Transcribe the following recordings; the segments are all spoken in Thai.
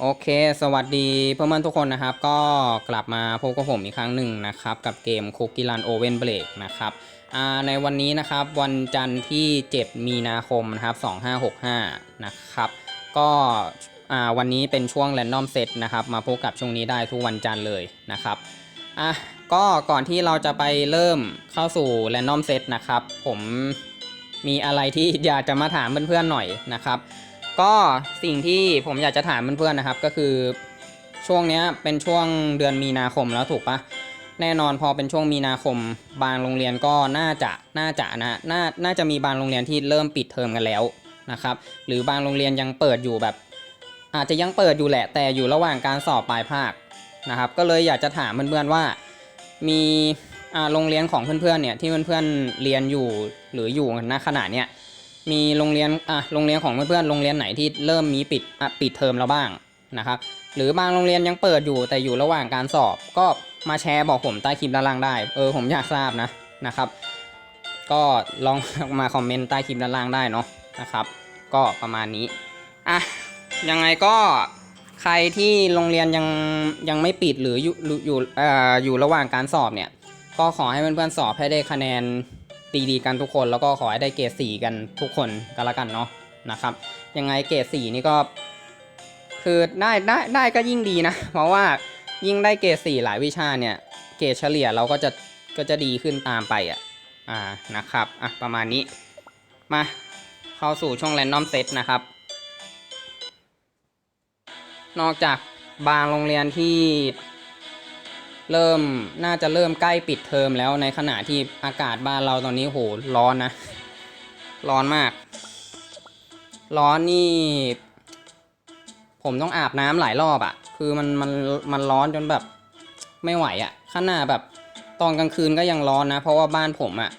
โอเค สวัสดีเพื่อนๆทุกคนนะครับ ก็กลับมาพบกับผมอีกครั้งหนึ่งนะครับ กับเกม Cookie Run Oven Break นะครับในวันนี้นะครับวันจันทร์ที่ 7 มีนาคมนะครับ2565 นะครับ ก็วันนี้เป็นช่วง Random Set นะครับ มาพบกับช่วงนี้ได้ทุกวันจันทร์เลยนะครับอะก็ก่อนที่เราจะไปเริ่มเข้าสู่ Random Set นะครับ ผมมีอะไรที่อยากจะมาถามเพื่อนๆหน่อยนะครับ ก็สิ่งที่ผมอยากจะถามเพื่อนๆนะครับ ก็คือช่วงนี้เป็นช่วงเดือนมีนาคมแล้วถูกปะแน่นอนพอเป็นช่วงมีนาคม บางโรงเรียนก็น่าจะน่าจะนะน่าน่าจะมีบางโรงเรียนที่เริ่มปิดเทอมกันแล้วนะครับหรือบางโรงเรียนยังเปิดอยู่แบบ อาจจะยังเปิดอยู่แหละ แต่อยู่ระหว่างการสอบปลายภาคนะครับ ก็เลยอยากจะถามเพื่อนๆว่า มีโรงเรียนของเพื่อนๆเนี่ยที่เพื่อนๆเรียนอยู่หรืออยู่ณขณะเนี้ย มีโรงเรียนอะโรงเรียนของเพื่อนๆโรงเรียนไหนที่เริ่มมีปิดอะปิดเทอมแล้วบ้างนะครับ หรือบางโรงเรียนยังเปิดอยู่แต่อยู่ระหว่างการสอบ ก็มาแชร์บอกผมใต้คลิปด้านล่างได้ เออผมอยากทราบนะนะครับ ก็ลองมาคอมเมนต์ใต้คลิปด้านล่างได้เนาะนะครับ ก็ประมาณนี้อะยังไงก็ใครที่โรงเรียนยังยังไม่ปิดหรืออยู่อยู่เอ่ออยู่ระหว่างการสอบเนี่ย ก็ขอให้เพื่อนๆสอบให้ได้คะแนน ตีดีกันทุกคนแล้วก็ขอให้ได้เกรดสี่กันทุกคนก็แล้วกันเนาะนะครับ ยังไงเกรดสี่นี่ก็ คือได้ได้ได้ก็ยิ่งดีนะ เพราะว่ายิ่งได้เกรดสี่หลายวิชาเนี่ย เกรดเฉลี่ยเราก็จะก็จะดีขึ้นตามไปอะอ่านะครับอะประมาณนี้มาเข้าสู่ช่วงแรนดอมเซตนะครับ นอกจากบางโรงเรียนที่ เริ่มน่าจะเริ่มใกล้ปิดเทอมแล้วในขณะที่อากาศบ้านเราตอนนี้โหร้อนนะ ร้อนมาก ร้อนนี่ ผมต้องอาบน้ำหลายรอบอะ่ะ คือมันมันมันร้อนจนแบบไม่ไหวอะ่ะขนาดแบบตอนกลางคืนก็ยังร้อนนะ เพราะว่าบ้านผมอะ่ะ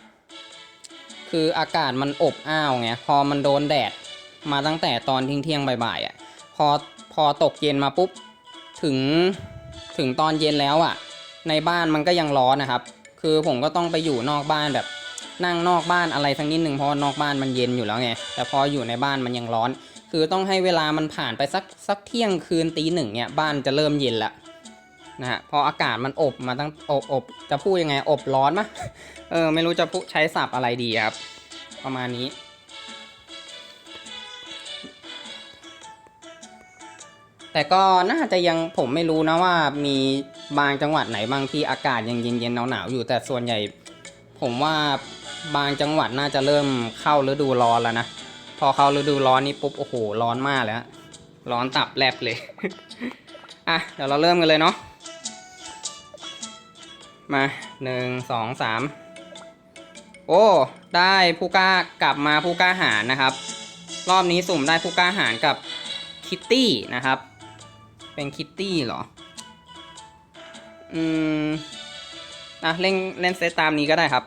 คืออากาศมันอบอ้าวไงพอมันโดนแดดมาตั้งแต่ตอนเที่ยงเที่ยงบ่ายๆอะ่ะพอพอตกเย็นมาปุ๊บถึงถึงตอนเย็นแล้วอะ่ะ ในบ้านมันก็ยังร้อนนะครับ คือผมก็ต้องไปอยู่นอกบ้านแบบนั่งนอกบ้านอะไรสักนิดหนึ่งเพราะนอกบ้านมันเย็นอยู่แล้วไงแต่พออยู่ในบ้านมันยังร้อน คือต้องให้เวลามันผ่านไปสักสักเที่ยงคืนตีหนึ่งเนี่ยบ้านจะเริ่มเย็นละนะฮะพออากาศมันอบมาตั้งอบอบจะพูดยังไงอบร้อนมะเออไม่รู้จะพูดใช้ศัพท์อะไรดีครับ ประมาณนี้ แต่ก็น่าจะยังผมไม่รู้นะว่ามีบางจังหวัดไหนบางที่อากาศยังเย็นๆหนาวๆอยู่ แต่ส่วนใหญ่ ผมว่าบางจังหวัดน่าจะเริ่มเข้าฤดูร้อนแล้วนะ พอเข้าฤดูร้อนนี่ปุ๊บโอ้โหร้อนมากแล้วร้อนตับแลบเลย อะเดี๋ยวเราเริ่มกันเลยเนาะ มาหนึ่งสองสามโอ้ ได้ผู้กล้ากลับมาผู้กล้าหารนะครับ รอบนี้สุ่มได้ผู้กล้าหารกับคิตตี้นะครับ เป็นคิตตี้เหรอ อืมอะเล่นเล่นเซตตามนี้ก็ได้ครับ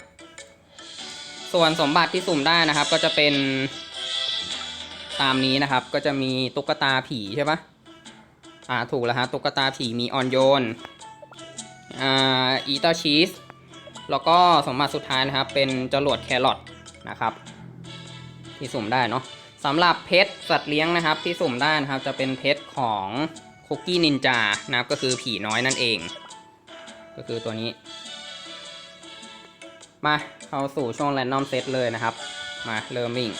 ส่วนสมบัติที่สุ่มได้นะครับ ก็จะเป็นตามนี้นะครับ ก็จะมีตุ๊กตาผีใช่ปะอ่าถูกแล้วฮะตุ๊กตาผีมีออนโยน อ่าอีเตอร์ชีส แล้วก็สมบัติสุดท้ายนะครับ เป็นจรวดแครอทนะครับ ที่สุ่มได้เนาะสำหรับเพชรสัตว์เลี้ยงนะครับ ที่สุ่มได้นะครับ จะเป็นเพชรของ คุกกี้นินจานะครับก็คือผีน้อยนั่นเอง ก็คือตัวนี้ มาเข้าสู่ช่วงแรนดอมเซตเลยนะครับ มาเริ่มวิ่ง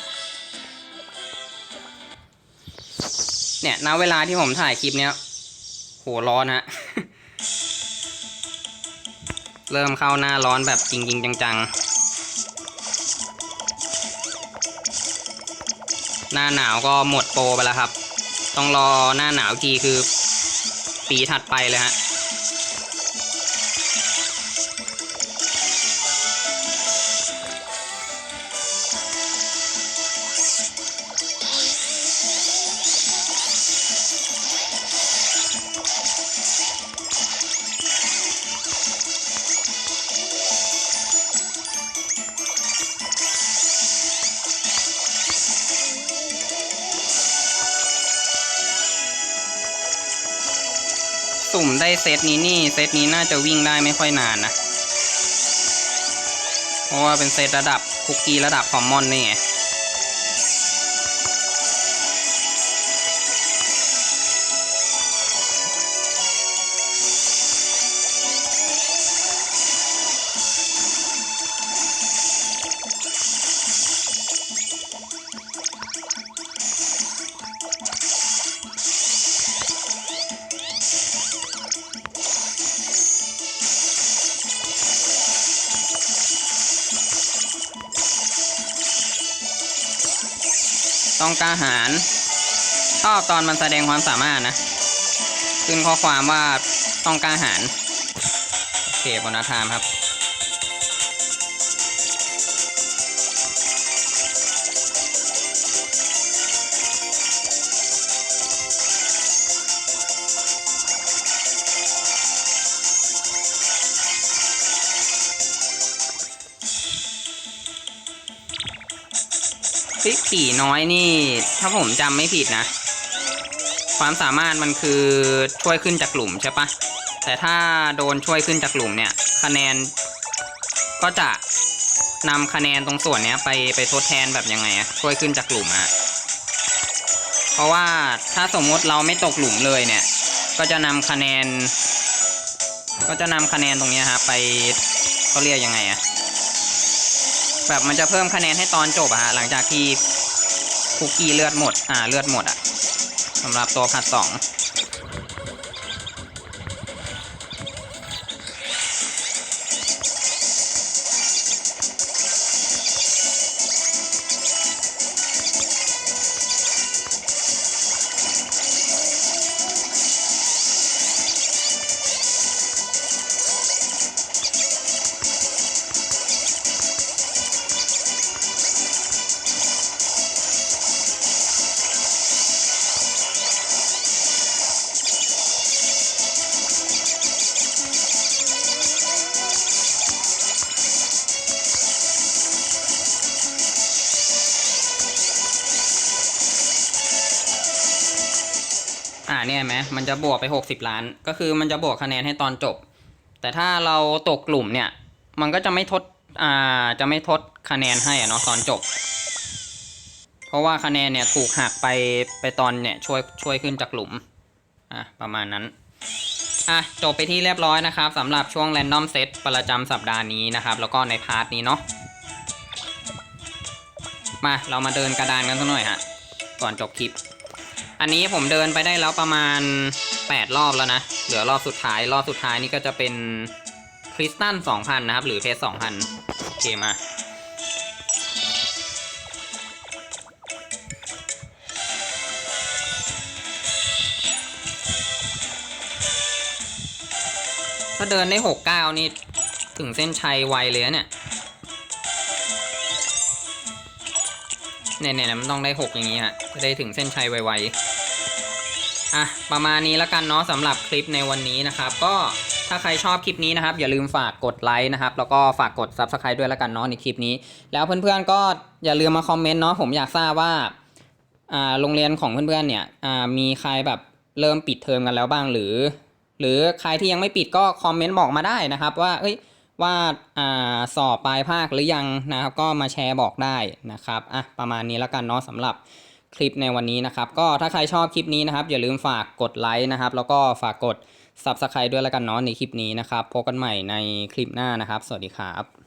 เนี่ยณเวลาที่ผมถ่ายคลิปเนี้ยโหร้อนฮะ เริ่มเข้าหน้าร้อนแบบจริง ๆ จัง ๆ หน้าหนาวก็หมดโปรไปแล้วครับ ต้องรอหน้าหนาวอีกทีคือ ปีถัดไปเลยฮะ สุ่มได้เซตนี้นี่เซตนี้น่าจะวิ่งได้ไม่ค่อยนานนะ เพราะว่าเป็นเซตระดับคุกกี้ระดับคอมมอนนี่ไง ต้องกล้าหาญชอบตอนมันแสดงความสามารถนะ ขึ้นข้อความว่าต้องกล้าหาญโอเคบนัสไทม์ครับ ซิผีน้อยนี่ ถ้าผมจำไม่ผิดนะ ความสามารถมันคือช่วยขึ้นจากหลุมใช่ปะแต่ถ้าโดนช่วยขึ้นจากหลุมเนี่ยคะแนน ก็จะนำคะแนนตรงส่วนเนี้ยไปไปทดแทนแบบยังไงอะช่วยขึ้นจากหลุมอะเพราะว่าถ้าสมมติเราไม่ตกหลุมเลยเนี่ย ก็จะนำคะแนน ก็จะนำคะแนนตรงเนี้ยฮะไปเขาเรียกยังไงอะ แบบมันจะเพิ่มคะแนนให้ตอนจบอะฮะหลังจากที่คุกกี้เลือดหมด อ่าเลือดหมดอะสำหรับตัวผัดสอง อ่าเนี่ยไหมมันจะบวกไป 60 ล้าน ก็คือมันจะบวกคะแนนให้ตอนจบ แต่ถ้าเราตกกลุ่มเนี่ย มันก็จะไม่ทดอ่าจะไม่ทดคะแนนให้อะเนาะตอนจบ เพราะว่าคะแนนเนี่ยถูกหักไปไปตอนเนี่ยช่วยช่วยขึ้นจากหลุมอะประมาณนั้นอะจบไปที่เรียบร้อยนะครับสำหรับช่วง Random Set ประจำสัปดาห์นี้นะครับ แล้วก็ในพาร์ทนี้เนาะมาเรามาเดินกระดานกันสักหน่อยฮะก่อนจบคลิป อันนี้ผมเดินไปได้แล้วประมาณ 8 รอบแล้วนะ เหลือรอบสุดท้าย รอบสุดท้ายนี่ก็จะเป็นคริสตัล2,000 นะครับ หรือเพชร2,000 โอเคมาถ้าเดินได้69นี่ ถึงเส้นชัยไวเลยเนี่ยเนี่ยเนี่ยมันต้องได้6อย่างนี้ฮะจะได้ถึงเส้นชัยไวๆ อะประมาณนี้แล้วกันเนาะสำหรับคลิปในวันนี้นะครับ ก็ถ้าใครชอบคลิปนี้นะครับ อย่าลืมฝากกดไลค์นะครับ แล้วก็ฝากกด Subscribe ด้วยแล้วกันเนาะในคลิปนี้ แล้วเพื่อนๆก็อย่าลืมมาคอมเมนต์เนาะผมอยากทราบว่าอ่าโรงเรียนของเพื่อนๆเนี่ยอ่ามีใครแบบเริ่มปิดเทอมกันแล้วบ้างหรือ หรือใครที่ยังไม่ปิดก็คอมเมนต์บอกมาได้นะครับ ว่าเอ้ยว่าอ่าสอบปลายภาคหรือยังนะครับ ก็มาแชร์บอกได้นะครับอะประมาณนี้แล้วกันเนาะสำหรับ คลิปในวันนี้นะครับ ก็ถ้าใครชอบคลิปนี้นะครับ อย่าลืมฝากกดไลค์นะครับ แล้วก็ฝากกด Subscribe ด้วยแล้วกันเนาะในคลิปนี้นะครับพบกันใหม่ในคลิปหน้านะครับ สวัสดีครับ